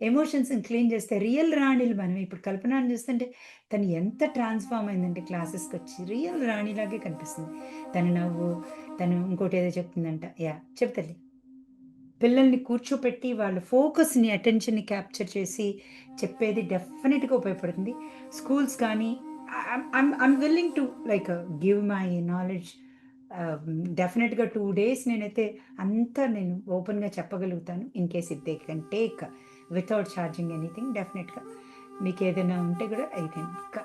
ఎమోషన్స్‌ని క్లీన్ చేస్తే రియల్ రాణిలు మనం ఇప్పుడు కల్పనను చూస్తుంటే తను ఎంత ట్రాన్స్‌ఫార్మ్ అయిందంటే క్లాసెస్కి వచ్చి రియల్ రాణిలాగే కనిపిస్తుంది. తన నవ్వు, తను ఇంకోటి ఏదో చెప్తుందంట. యా చెప్పు పిల్లల్ని కూర్చోపెట్టి వాళ్ళ ఫోకస్‌ని, అటెన్షన్‌ని క్యాప్చర్ చేసి చెప్పేది డెఫినెట్గా ఉపయోగపడుతుంది. స్కూల్స్ కానీ I'm I'm willing to like give my knowledge డెఫినెట్గా టూ డేస్ నేనైతే అంతా నేను ఓపెన్‌గా చెప్పగలుగుతాను. In case it they can take without charging anything డెఫినిట్‌గా. మీకేదైనా ఉంటే కూడా క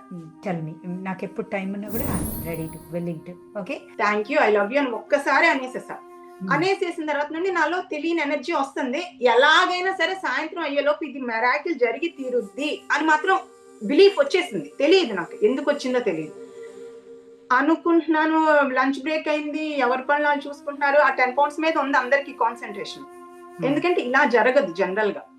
టెల్ మీ. నాకెప్పుడు టైమ్ ఉన్నా కూడా ready to willing to. Okay. Thank you. I love you అని ఒక్కసారి అనేసేసా. హ్మ్. అనేసేసిన తర్వాత నుండి నాలో తెలియని ఎనర్జీ వస్తుంది. ఎలాగైనా సరే సాయంత్రం అయ్యేలోపు ఇది మిరాకిల్ జరిగి తీరుద్ది అని మాత్రం బిలీఫ్ వచ్చేసింది. తెలీదు నాకు. ఎందుకొచ్చిందో తెలీదు. అనుకుంటున్నాను లంచ్ బ్రేక్ అయింది. ఎవరి పనులు చూసుకుంటున్నారు. ఆ 10 పౌండ్స్ మీద ఉంది అందరికి కాన్సంట్రేషన్. హ్మ్. ఎందుకంటే ఇలా జరగదు జనరల్‌గా. హ్మ్.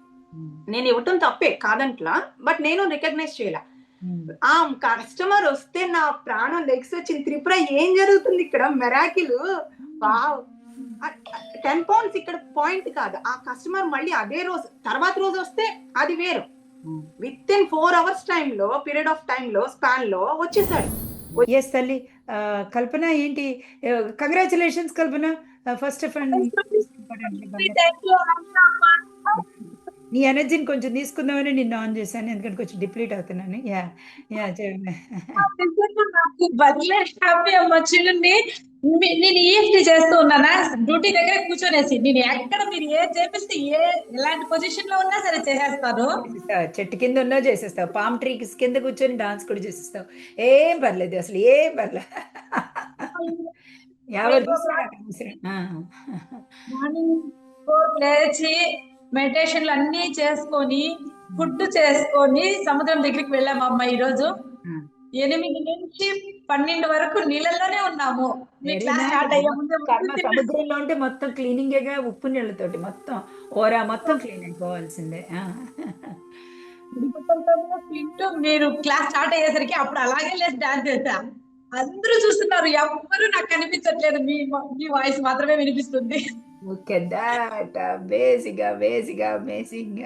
నేను ఇవ్వటం తప్పే కాదంట్లా. బట్ నేను రికగ్నైజ్ చేయలా. హ్మ్. ఆ కస్టమర్ వస్తే నా ప్రాణం లెగ్స్ వచ్చింది. త్రిపుర ఏం జరుగుతుంది ఇక్కడ మిరాకిల్ వావ్! 10 పౌండ్స్ ఇక్కడ పాయింట్ కాదు. ఆ కస్టమర్ మళ్ళీ అదే రోజు తర్వాత రోజు వస్తే అది వేరు. విత్ ఇన్ 4 అవర్స్ టైమ్‌లో పీరియడ్ ఆఫ్ టైమ్‌లో స్పాన్‌లో వచ్చేసాడు. యెస్ తల్లి. కల్పన ఏంటి ఆహ్, congratulations Kalpana. First of and నీ ఎనర్జీని కొంచెం తీసుకుందామని నిన్ను ఆన్ చేశాను. ఎందుకంటే కొంచెం డిప్లీట్ అవుతున్నాను. నాకు భలే హ్యాపీ అమ్మ చూడండి. మీ నేను ఈఎఫ్టీ చేస్తూ ఉన్నానా డ్యూటీ దగ్గర కూర్చొనేసి నేను ఎక్కడ మీరు ఏది చేపిస్తే ఏ ఎలాంటి పొజిషన్లో ఉన్నా సరే చేసేస్తాను. చెట్టు కింద ఉన్నా చేసేస్తావు. పామ్ ట్రీ కింద కూర్చొని డాన్స్ కూడా చేసేస్తావు. ఏం పర్లేదు అసలు ఏం పర్లే. ఎవరు చూసినా నాకు అవసరం. ఆ! మార్నింగ్ 4 లేచి మెడిటేషన్లు అన్నీ చేసుకొని ఫుడ్ చేసుకొని సముద్రం దగ్గరికి వెళ్ళామమ్మ ఈరోజు. ఆ! 8 నుంచి 12 వరకు నీళ్ళల్లోనే ఉన్నాము. సముద్రంలో ఉంటే మొత్తం క్లీనింగేగా ఉప్పు నీళ్ళతోటి మొత్తం ఓరా మొత్తం క్లీన్ అయిపోవాల్సిందే. తింటూ మీరు క్లాస్ స్టార్ట్ అయ్యేసరికి అప్పుడు అలాగే లేచి డాన్స్ చేశా. అందరూ చూస్తున్నారు. ఎవ్వరు నాకు కనిపించట్లేదు. మీ మీ వాయిస్ మాత్రమే వినిపిస్తుంది. Look at that. Amazing, amazing, amazing.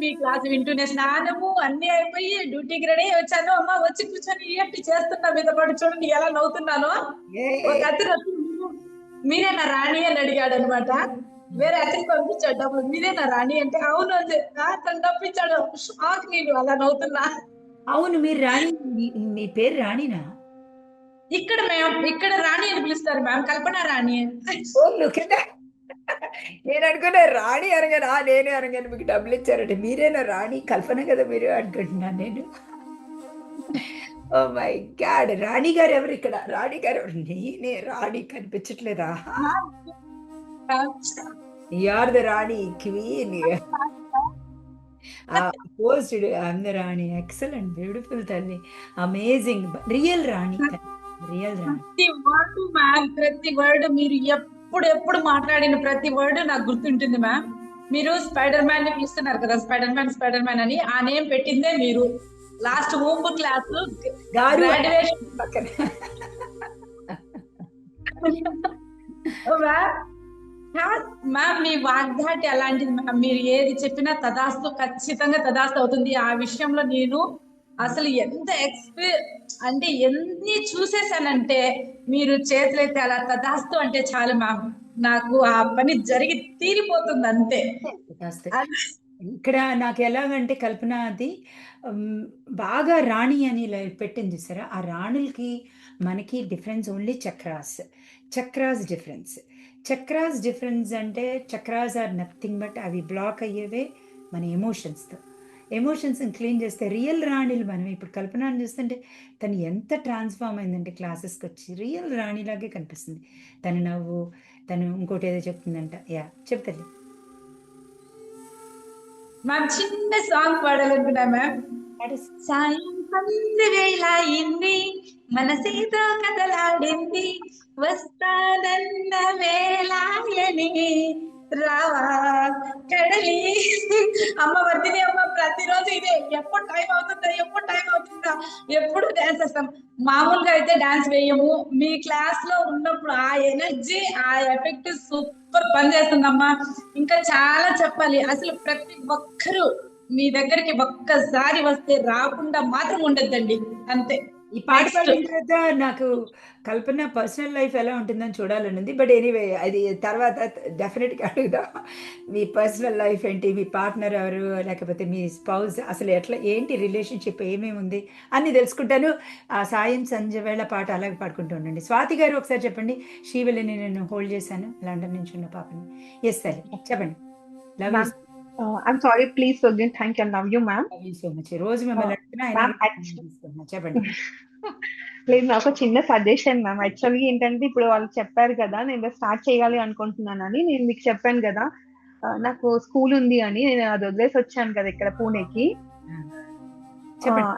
Me class వింటూనే స్నానము అన్ని అయిపోయి డ్యూటీకి రెడీ వచ్చాను. అమ్మ వచ్చి కూర్చొని ఈఎఫ్టీ చేస్తున్నా మీతో పాటు చూడండి ఎలా నవ్వుతున్నానో. ఒక ఏ అతను వచ్చి మీరేనా రాణి అని అడిగాడు అనమాట. వేరే అతను పంపించాడు డబ్బులు. మీరేనా రాణి అంటే అవును అని చెప్పి అతను పంపించాడు. షాక్ నేను అలా నవ్వుతున్నా. అవును మీరు రాణి మీ పేరు రాణినా? ఇక్కడ మేము ఇక్కడ రాణి అని పిలుస్తారు మ్యామ్. కల్పన రాణి లుక్ నేను అనుకున్నా రాణి అనగానే ఆ! నేనే అనగానే మీకు డబ్బులు ఇచ్చారంటే మీరేనా రాణి కల్పన కదా మీరు అనుకుంటున్నాను నేను. Oh my God! రాణి గారు ఎవరు ఇక్కడ? రాణి గారు ఎవరు? నేనే రాణి కనిపించట్లేదా? Are the rani queen. ఆ! Posed the rani. Excellent beautiful తల్లి. అమేజింగ్. రియల్ రాణి తల్లి. రియల్ రాణి. ప్రతి వర్డ్ మ్యామ్ ప్రతి వర్డ్ మీరు ఎప్పుడు ఎప్పుడు మాట్లాడిన ప్రతి వర్డ్ నాకు గుర్తుంటుంది మ్యామ్. మీరు స్పైడర్ మ్యాన్ని పిలుస్తున్నారు కదా స్పైడర్ మ్యాన్ స్పైడర్ మ్యాన్ అని ఆ నేమ్ పెట్టిందే మీరు. లాస్ట్ హోమ్ క్లాస్ గారు గ్రాడ్యుయేషన్ పక్కన. మ్యామ్ మీ వాగ్దాటి అలాంటిది మ్యామ్. మీరు ఏది చెప్పినా తదాస్తు ఖచ్చితంగా తదాస్తు అవుతుంది. ఆ విషయంలో నేను అసలు ఎంత ఎక్స్‌పీ అంటే ఎన్ని చూసేసానంటే మీరు చేతులెత్తి అలా తదాస్తు అంటే చాలు మ్యామ్. నాకు ఆ పని జరిగి తీరిపోతుంది అంతే. ఇక్కడ నాకు ఎలాగంటే కల్పన అది బాగా రాణి అని పెట్టింది చూసారా? ఆ రాణులకి మనకి difference only chakras. Chakras difference. Chakras difference అంటే చక్రాస్ ఆర్ నథింగ్ బట్ అవి బ్లాక్ అయ్యేవే మన ఎమోషన్స్‌తో. ఎమోషన్స్‌ని క్లీన్ చేస్తే రియల్ రాణిలు మనం ఇప్పుడు కల్పనని చూస్తుంటే తను ఎంత ట్రాన్స్‌ఫార్మ్ అయిందంటే క్లాసెస్‌కొచ్చి రియల్ రాణిలాగే కనిపిస్తుంది. తన నవ్వు, తను ఇంకోటేదో చెప్తుందంట. యాహ్! చెప్పు తల్లి. మ్యామ్ చిన్న సాంగ్ పాడాలనుకున్నా మ్యామ్. సంధ్య వేళ అయింది మనసేదో కదలాడింది వస్తానన్న వేళాయని రావా కడలి. అమ్మ వర్దిని అమ్మ ప్రతిరోజు ఇదే. ఎప్పుడు టైం అవుతుందా ఎప్పుడు టైం అవుతుందా? ఎప్పుడు డాన్స్ చేస్తాం? మామూలుగా అయితే డాన్స్ వేయము. మీ క్లాస్లో ఉన్నప్పుడు ఆ ఎనర్జీ ఆ ఎఫెక్ట్ సూపర్ పని చేస్తుందమ్మా. ఇంకా చాలా చెప్పాలి. అసలు ప్రతి ఒక్కరూ మీ దగ్గరికి ఒక్కసారి వస్తే రాకుండా మాత్రం ఉండద్దండి. అంతే. ఈ పాట. పాడిన తర్వాత నాకు కల్పన పర్సనల్ లైఫ్ ఎలా ఉంటుందని చూడాలని ఉంది బట్ ఎనీవే అది తర్వాత డెఫినెట్గా అడుగుదాం. మీ పర్సనల్ లైఫ్ ఏంటి? మీ పార్ట్నర్ ఎవరు? లేకపోతే మీ స్పౌజ్ అసలు ఎట్లా ఏంటి రిలేషన్షిప్? ఏమేమి ఉంది? అన్ని తెలుసుకుంటాను. ఆ సాయం సంజ వేళ పాట అలాగే పాడుకుంటూ ఉండండి. స్వాతి గారు ఒకసారి చెప్పండి. శ్రీవల్లిని నేను హోల్డ్ చేశాను. లండన్ నుంచి ఉన్న పాపని. ఎస్ సరే చెప్పండి. Love Uh, forgive. Thank you. I love you, ma'am. You so much రోజు తీసుకుంటున్నా. చెప్పండి లేదు నాకు చిన్న సజెషన్ మ్యామ్ యాక్చువల్గా ఏంటంటే ఇప్పుడు వాళ్ళు చెప్పారు కదా నేను స్టార్ట్ చేయాలి అనుకుంటున్నానని నేను మీకు చెప్పాను కదా ఆ, నాకు స్కూల్ ఉంది అని నేను అది వదిలేసి వచ్చాను కదా ఇక్కడ పూణేకి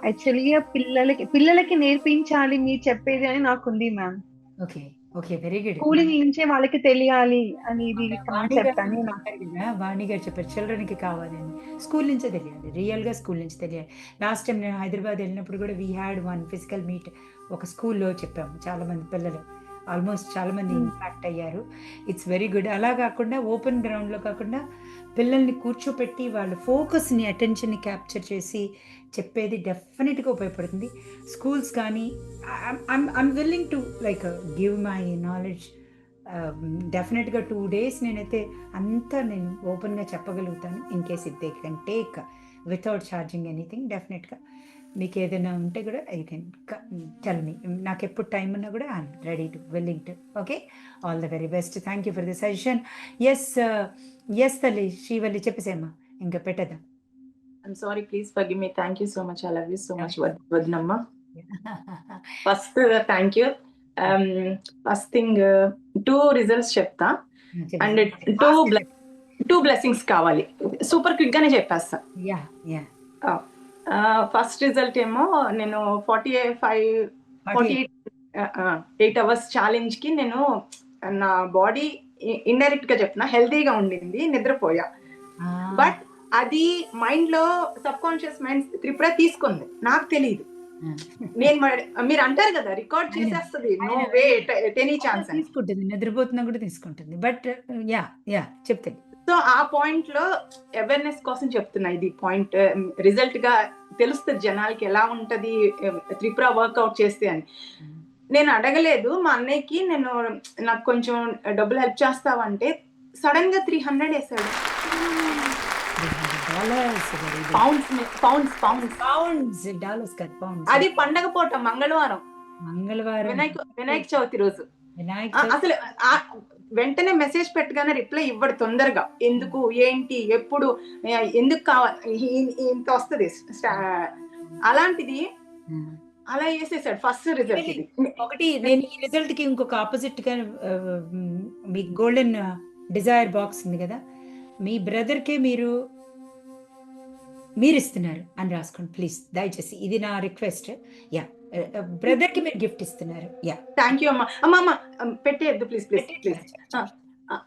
యాక్చువల్గా పిల్లలకి పిల్లలకి నేర్పించాలి మీరు చెప్పేది అని నాకు ఉంది ma'am okay okay very good school నుంచే వాళ్ళకి తెలియాలి అనేది కాన్సెప్ట్ అని కదా, వాణి గారు చెప్పారు చిల్డ్రన్కి కావాలని స్కూల్ నుంచే తెలియాలి రియల్గా స్కూల్ నుంచి తెలియాలి. లాస్ట్ టైం నేను హైదరాబాద్ వెళ్ళినప్పుడు కూడా we had one physical meet ఒక స్కూల్లో చెప్పాము చాలా మంది పిల్లలు. ఆల్మోస్ట్ చాలా మంది Hmm. ఇంపాక్ట్ అయ్యారు. ఇట్స్ వెరీ గుడ్ అలా కాకుండా ఓపెన్ గ్రౌండ్లో కాకుండా పిల్లల్ని కూర్చోపెట్టి వాళ్ళ ఫోకస్ని అటెన్షన్ని క్యాప్చర్ చేసి చెప్పేది డెఫినెట్గా ఉపయోగపడుతుంది. స్కూల్స్ కానీ I'm willing to like give my knowledge డెఫినెట్గా టూ డేస్ నేనైతే అంతా నేను ఓపెన్గా చెప్పగలుగుతాను. In case it they can take without charging anything డెఫినెట్గా మీకు ఏదైనా ఉంటే కూడా యూ కెన్ టెల్ మీ నాకు ఎప్పుడు టైం ఉన్నా కూడా I'm ready to willing to okay all the very best thank you for the suggestion yes yes తల్లి శ్రీవల్లి చెప్పేసేమ్మా ఇంకా పెట్టదా I'm sorry please forgive me thank you so much I love you so much వదినమ్మ first thank you first thing two results చెప్తా. And two two blessings కావాలి. Super quick గానే చెప్పేస్తా. Yeah yeah first result ఏమో నేను forty five forty eight hours ఛాలెంజ్కి నేను నా body ఇండైరెక్ట్గా చెప్తున్నా హెల్తీగా ఉండింది నిద్రపోయా. బట్ అది మైండ్లో సబ్ కాన్షియస్ మైండ్ త్రిపుర తీసుకుంది. నాకు తెలియదు నేను మరి- అంటారు కదా రికార్డ్ చేసేస్తుంది నో వే ఎనీ ఛాన్స్ తీసుకుంటుంది నిద్రపోతున్నా కూడా తీసుకుంటుంది. బట్ యా యా చెప్తాను. సో ఆ పాయింట్లో అవేర్నెస్ కోసం చెప్తున్నా ఇది పాయింట్ రిజల్ట్గా తెలుస్తుంది జనాలకి ఎలా ఉంటది త్రిపుర వర్కౌట్ చేస్తే అని. నేను అడగలేదు మా అన్నయ్యకి నేను నాకు కొంచెం డబ్బులు హెల్ప్ చేస్తావంటే సడన్గా త్రీ హండ్రెడ్ వేసాడు. Pounds pounds pounds pounds dollars కాదు పౌండ్స్ అది పండగ పూట మంగళవారం. మంగళవారం. వినాయక వినాయక చవితి రోజు. అసలు వెంటనే మెసేజ్ పెట్టగానే రిప్లై ఇవ్వడు తొందరగా. ఎందుకు? ఏంటి? ఎప్పుడు? ఎందుకు కావాలి ఇంత వస్తుంది? అలాంటిది అలా వేసేసాడు ఫస్ట్ రిజల్ట్ ఇది. ఒకటి నేను ఈ రిజల్ట్కి ఇంకొక ఆపోజిట్గా మీ గోల్డెన్ డిజైర్ బాక్స్ ఉంది కదా? మీ బ్రదర్ కే మీరు మీరు ఇస్తున్నారు అని రాసుకోండి ప్లీజ్ దయచేసి ఇది నా రిక్వెస్ట్ యా బ్రదర్కి మీరు గిఫ్ట్ ఇస్తున్నారు. యా థ్యాంక్ యూ అమ్మా. అమ్మ అమ్మ పెట్టేయద్దు ప్లీజ్ ప్లీజ్ ప్లీజ్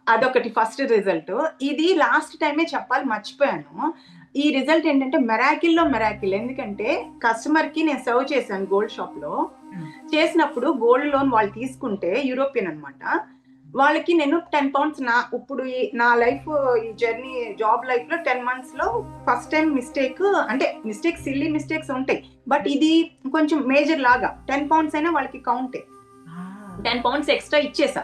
అదొకటి ఫస్ట్ రిజల్ట్ ఇది లాస్ట్ టైమే చెప్పాలి మర్చిపోయాను. ఈ రిజల్ట్ ఏంటంటే మెరాకిల్లో మెరాకిల్ ఎందుకంటే కస్టమర్కి నేను సర్వ్ చేశాను గోల్డ్ షాప్లో. Hmm. చేసినప్పుడు గోల్డ్ లోన్ వాళ్ళు తీసుకుంటే యూరోపియన్ అన్నమాట. వాళ్ళకి నేను టెన్ పౌండ్స్ నా ఇప్పుడు ఈ నా లైఫ్ ఈ జర్నీ జాబ్ లైఫ్లో టెన్ మంత్స్లో ఫస్ట్ టైం మిస్టేక్ అంటే మిస్టేక్స్ సిల్లీ మిస్టేక్స్ ఉంటాయి. బట్ ఇది కొంచెం మేజర్ లాగా టెన్ పౌండ్స్ అయినా వాళ్ళకి కౌంటే టెన్ పౌండ్స్ ఎక్స్ట్రా ఇచ్చేసా.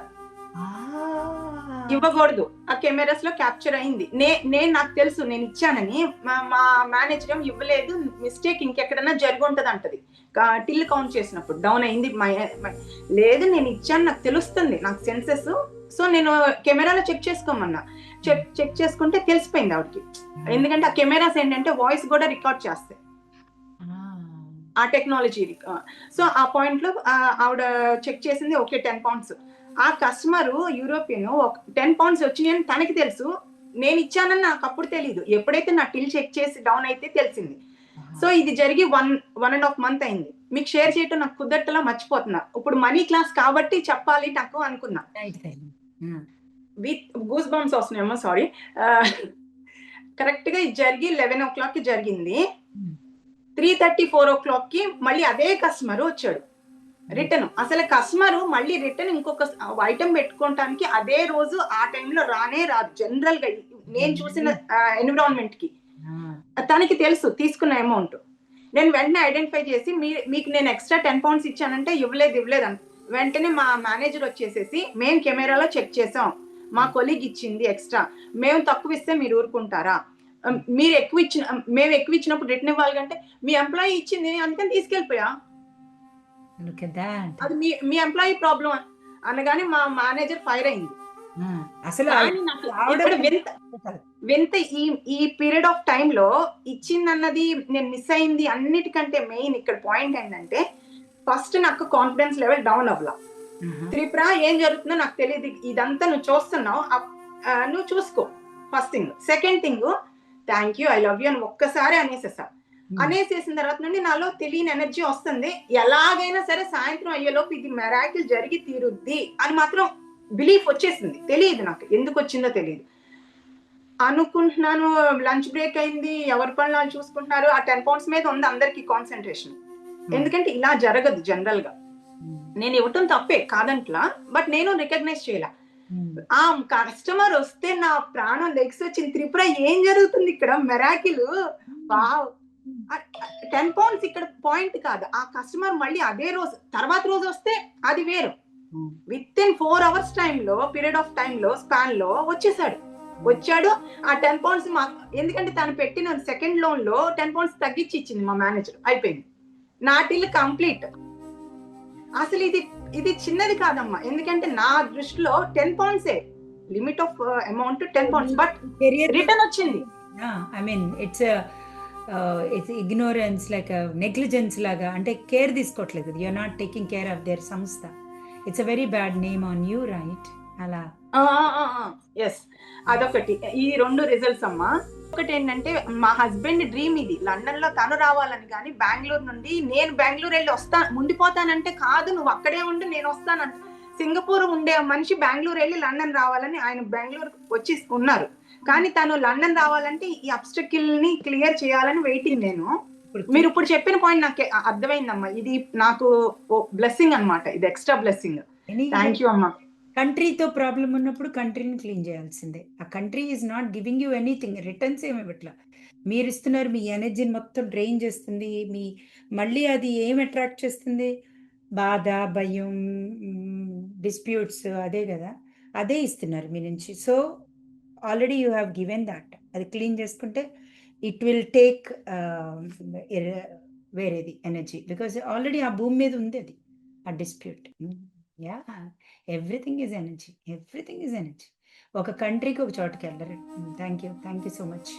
ఇవ్వకూడదు. ఆ కెమెరాస్లో క్యాప్చర్ అయింది. నే నేను నాకు తెలుసు నేను ఇచ్చానని. మా- మా మేనేజర్ ఏం ఇవ్వలేదు. మిస్టేక్ ఇంకెక్కడన్నా జరిగి ఉంటది అంటది టిల్ కౌంట్ చేసినప్పుడు డౌన్ అయింది. లేదు నేను ఇచ్చాను నాకు తెలుస్తుంది నాకు సెన్సెస్. సో నేను కెమెరాలో చెక్ చేసుకోమన్నా. చెక్ చెక్ చేసుకుంటే తెలిసిపోయింది ఆవిడకి. ఎందుకంటే ఆ కెమెరాస్ ఏంటంటే వాయిస్ కూడా రికార్డ్ చేస్తాయి ఆ. టెక్నాలజీ సో ఆ పాయింట్లో ఆవిడ చెక్ చేసింది ఓకే టెన్ పౌండ్స్ ఆ కస్టమర్ యూరోపియన్ టెన్ పౌండ్స్ వచ్చినాయని తనకి తెలుసు. నేను ఇచ్చానని నాకు అప్పుడు తెలియదు ఎప్పుడైతే నా టిల్ చెక్ చేసి డౌన్ అయితే తెలిసింది. సో ఇది జరిగి one one and half month అయింది. మీకు షేర్ చేయటం నాకు కుదరటలా మర్చిపోతున్నా. ఇప్పుడు మనీ క్లాస్ కాబట్టి చెప్పాలి నాకు అనుకున్నా. విత్ గూస్ బాంబ్స్ వస్తున్నాయేమో సారీ. కరెక్ట్గా ఇది జరిగి లెవెన్ ఓ క్లాక్కి జరిగింది. Hmm. త్రీ థర్టీ ఫోర్ ఓ క్లాక్కి మళ్ళీ అదే కస్టమర్ వచ్చాడు. రిటర్న్. అసలు కస్టమర్ మళ్ళీ రిటర్న్ ఇంకొక ఐటమ్ పెట్టుకోవటానికి అదే రోజు ఆ టైంలో రానే రాదు. జనరల్గా నేను చూసిన ఎన్విరాన్మెంట్కి. తనకి తెలుసు తీసుకున్న అమౌంట్ నేను వెంటనే ఐడెంటిఫై చేసి మీ మీకు నేను ఎక్స్ట్రా టెన్ పౌండ్స్ ఇచ్చానంటే ఇవ్వలేదు ఇవ్వలేదు అని వెంటనే మా మేనేజర్ వచ్చేసేసి మేము కెమెరాలో చెక్ చేసాం. మా కొలీగ్ ఇచ్చింది ఎక్స్ట్రా మేము తక్కువ ఇస్తే మీరు ఊరుకుంటారా? మీరు ఎక్కువ ఇచ్చిన మేము ఎక్కువ ఇచ్చినప్పుడు రిటర్న్ ఇవ్వాలి కంటే మీ ఎంప్లాయీ ఇచ్చింది అందుకని తీసుకెళ్ళిపోయా? At that. అది మీ మీ ఎంప్లాయీ ప్రాబ్లం అనగానే మా మేనేజర్ ఫైర్ అయింది. అసలు వింత ఈ ఈ పీరియడ్ ఆఫ్ టైం లో ఇచ్చింది అన్నది నేను మిస్ అయింది అన్నిటికంటే మెయిన్ ఇక్కడ పాయింట్ ఏంటంటే ఫస్ట్ నాకు కాన్ఫిడెన్స్ లెవెల్ డౌన్ అవ్వాల. త్రిపుర ఏం జరుగుతుందో నాకు తెలియదు. ఇదంతా నువ్వు చూస్తున్నావు. నువ్వు చూసుకో. First thing second thing thank you I love you అని ఒక్కసారి అనేసేసా. అనేసేసిన తర్వాత నుండి నాలో తెలియని ఎనర్జీ వస్తుంది. ఎలాగైనా సరే సాయంత్రం అయ్యేలోపు ఇది మెరాకిల్ జరిగి తీరుద్ది అని మాత్రం బిలీఫ్ వచ్చేసింది. తెలియదు నాకు. ఎందుకు వచ్చిందో తెలియదు. అనుకుంటున్నాను లంచ్ బ్రేక్ అయింది ఎవరి పనులు వాళ్ళు చూసుకుంటున్నారు ఆ టెన్ పౌండ్స్ మీద ఉంది అందరికి కాన్సన్ట్రేషన్ ఎందుకంటే ఇలా జరగదు జనరల్గా. ఉమ్, నేను ఇవ్వటం తప్పే కాదంట్లా బట్ నేను రికగ్నైజ్ చేయాల. ఆ కస్టమర్ వస్తే నా ప్రాణం లెగ్స్ వచ్చింది. త్రిపుర ఏం జరుగుతుంది ఇక్కడ? మెరాకిల్ వావ్ టెన్ పౌండ్స్ ఇక్కడ పాయింట్ కాదు. ఆ కస్టమర్ మళ్ళీ అదే రోజు తర్వాత రోజు వస్తే అది వేరు. విత్ ఇన్ ఫోర్ అవర్స్లో పీరియడ్ ఆఫ్ టైమ్లో స్పాన్లో వచ్చేసాడు. వచ్చాడు ఆ టెన్ పౌండ్స్ మా ఎందుకంటే తను పెట్టిన సెకండ్ లోన్లో టెన్ పౌండ్స్ తగ్గించి ఇచ్చింది మా మేనేజర్ అయిపోయింది. నా టిల్ కంప్లీట్ అసలు ఇది ఇది చిన్నది కాదమ్మా. ఎందుకంటే నా దృష్టిలో ten పౌండ్సే limit of amount ten pounds but return వచ్చింది. Yeah, I mean, it's ignorance uh, negligence లాగా అంటే కేర్ తీసుకోవట్లేదు you are not taking care of their సంస్థ it's a very bad name on you right అలా. Yes అదొకటి. ఈ రెండు results అమ్మా. ఒకటి ఏంటంటే మా హస్బెండ్ డ్రీమ్ ఇది. లండన్లో తను రావాలని కానీ బెంగళూరు నుండి నేను బెంగళూరు వెళ్ళి వస్తాను ముందుపోతానంటే కాదు నువ్వు అక్కడే ఉండి నేను వస్తానంటే. సింగపూర్ ఉండే మనిషి బెంగళూరు వెళ్ళి లండన్ రావాలని ఆయన బెంగళూరు వచ్చి ఉన్నారు. కానీ తను లండన్ రావాలంటే ఈ అబ్స్టకిల్ని క్లియర్ చేయాలని వెయిటింగ్ నేను. మీరు ఇప్పుడు చెప్పిన పాయింట్ నాకు అర్థమైందమ్మా. ఇది నాకు బ్లెస్సింగ్ అన్నమాట. ఇది ఎక్స్ట్రా బ్లెస్సింగ్. థ్యాంక్ యూ అమ్మా. కంట్రీతో ప్రాబ్లం ఉన్నప్పుడు కంట్రీని క్లీన్ చేయాల్సిందే. ఆ country is not giving you anything returns ఏమి ఇవ్వట్లా. మీరు ఇస్తున్నారు మీ ఎనర్జీని మొత్తం డ్రైన్ చేస్తుంది మీ మళ్ళీ అది ఏం అట్రాక్ట్ చేస్తుంది? బాధ భయం డిస్ప్యూట్స్ అదే కదా? అదే ఇస్తున్నారు మీ నుంచి. So already you have given that అది క్లీన్ చేసుకుంటే ఇట్ విల్ టేక్ వేరేది ఎనర్జీ బికాజ్ ఆల్రెడీ ఆ భూమి మీద ఉంది అది ఆ dispute yeah everything is energy everything is energy ఒక కంట్రీకి ఒక చోటకి వెళ్ళరు. Thank you thank you so much